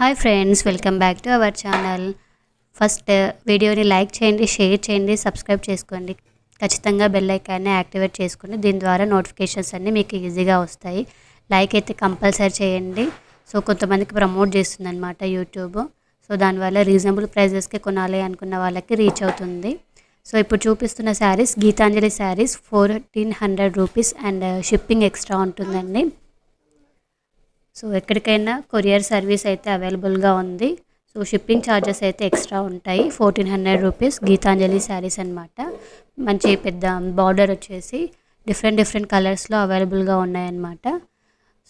Hi friends welcome back to our channel. First వీడియోని like చేయండి share చేయండి subscribe చేసుకోండి. ఖచ్చితంగా బెల్ ఐకాన్ని యాక్టివేట్ చేసుకోండి దీని ద్వారా నోటిఫికేషన్స్ అన్నీ మీకు ఈజీగా వస్తాయి. లైక్ అయితే కంపల్సరీ చేయండి. సో కొంతమందికి ప్రమోట్ చేస్తుందన్నమాట యూట్యూబ్. సో దానివల్ల రీజనబుల్ ప్రైజెస్కి కొనాలి అనుకున్న వాళ్ళకి రీచ్ అవుతుంది. సో ఇప్పుడు చూపిస్తున్న saris Geetanjali saris fourteen hundred rupees and shipping extra ఉంటుందండి. సో ఎక్కడికైనా కొరియర్ సర్వీస్ అయితే అవైలబుల్గా ఉంది. సో షిప్పింగ్ ఛార్జెస్ అయితే ఎక్స్ట్రా ఉంటాయి. Fourteen hundred rupees Geetanjali saris అనమాట మంచి పెద్ద బార్డర్ వచ్చేసి డిఫరెంట్ డిఫరెంట్ కలర్స్లో అవైలబుల్గా ఉన్నాయన్నమాట.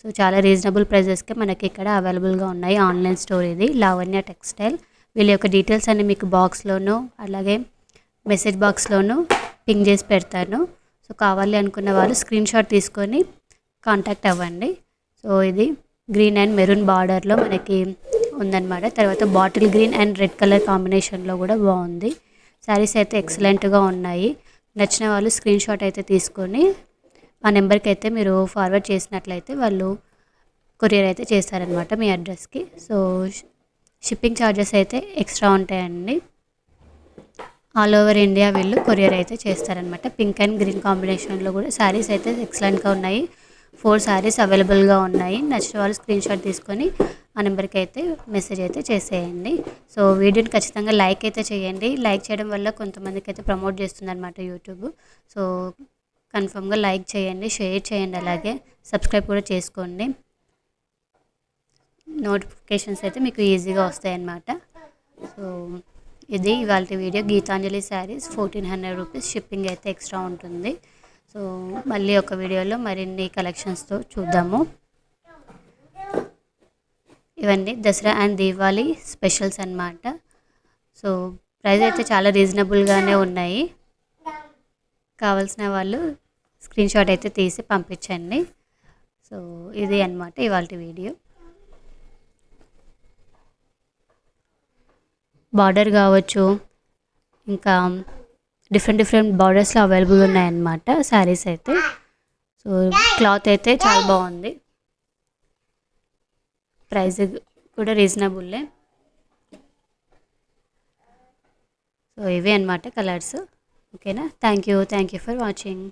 సో చాలా రీజనబుల్ ప్రైజెస్కే మనకి ఇక్కడ అవైలబుల్గా ఉన్నాయి. ఆన్లైన్ స్టోర్ ఇది. లావణ్య టెక్స్టైల్. వీళ్ళ యొక్క డీటెయిల్స్ అన్ని మీకు బాక్స్లోను అలాగే మెసేజ్ బాక్స్లోను పింగ్ చేసి పెడతాను. సో కావాలి అనుకున్న వాళ్ళు స్క్రీన్ షాట్ తీసుకొని కాంటాక్ట్ అవ్వండి. సో ఇది గ్రీన్ అండ్ మెరూన్ బార్డర్లో మనకి ఉందన్నమాట. తర్వాత bottle green and red colour కాంబినేషన్లో కూడా బాగుంది. శారీస్ అయితే ఎక్సలెంట్గా ఉన్నాయి. నచ్చిన వాళ్ళు స్క్రీన్ షాట్ అయితే తీసుకొని ఆ నెంబర్కి అయితే మీరు ఫార్వర్డ్ చేసినట్లయితే వాళ్ళు కొరియర్ అయితే చేస్తారనమాట మీ అడ్రస్కి. సో షిప్పింగ్ ఛార్జెస్ అయితే ఎక్స్ట్రా ఉంటాయండి. ఆల్ ఓవర్ ఇండియా వీళ్ళు కొరియర్ అయితే చేస్తారనమాట పింక్ అండ్ గ్రీన్ కాంబినేషన్లో కూడా శారీస్ అయితే ఎక్సలెంట్గా ఉన్నాయి. ఫోర్ శారీస్ అవైలబుల్గా ఉన్నాయి. నచ్చిన వాళ్ళు స్క్రీన్ షాట్ తీసుకొని ఆ నెంబర్కి అయితే మెసేజ్ అయితే చేసేయండి. సో వీడియోని ఖచ్చితంగా లైక్ అయితే చేయండి. లైక్ చేయడం వల్ల కొంతమందికి అయితే ప్రమోట్ చేస్తుంది అనమాట యూట్యూబ్. సో కన్ఫర్మ్గా లైక్ చేయండి షేర్ చేయండి అలాగే సబ్స్క్రైబ్ కూడా చేసుకోండి. నోటిఫికేషన్స్ అయితే మీకు ఈజీగా వస్తాయి అన్నమాట సో ఇది ఇవాళ video. Geetanjali saris fourteen hundred rupees shipping అయితే ఎక్స్ట్రా ఉంటుంది. సో మళ్ళీ ఒక వీడియోలో మరిన్ని కలెక్షన్స్తో చూద్దాము. ఇవన్నీ దసరా అండ్ దీపావళి స్పెషల్స్ అన్నమాట. సో ప్రైస్ అయితే చాలా రీజనబుల్గానే ఉన్నాయి. కావాల్సిన వాళ్ళు స్క్రీన్ షాట్ అయితే తీసి పంపించండి. సో ఇది అన్నమాట ఇవాళ వీడియో. బార్డర్ కావచ్చు ఇంకా డిఫరెంట్ డిఫరెంట్ బార్డర్స్లో అవైలబుల్ ఉన్నాయన్నమాట శారీస్ అయితే. సో క్లాత్ అయితే చాలా బాగుంది. ప్రైస్ కూడా రీజనబుల్లే సో ఇవే అనమాట కలర్స్. ఓకేనా? Thank you thank you for watching.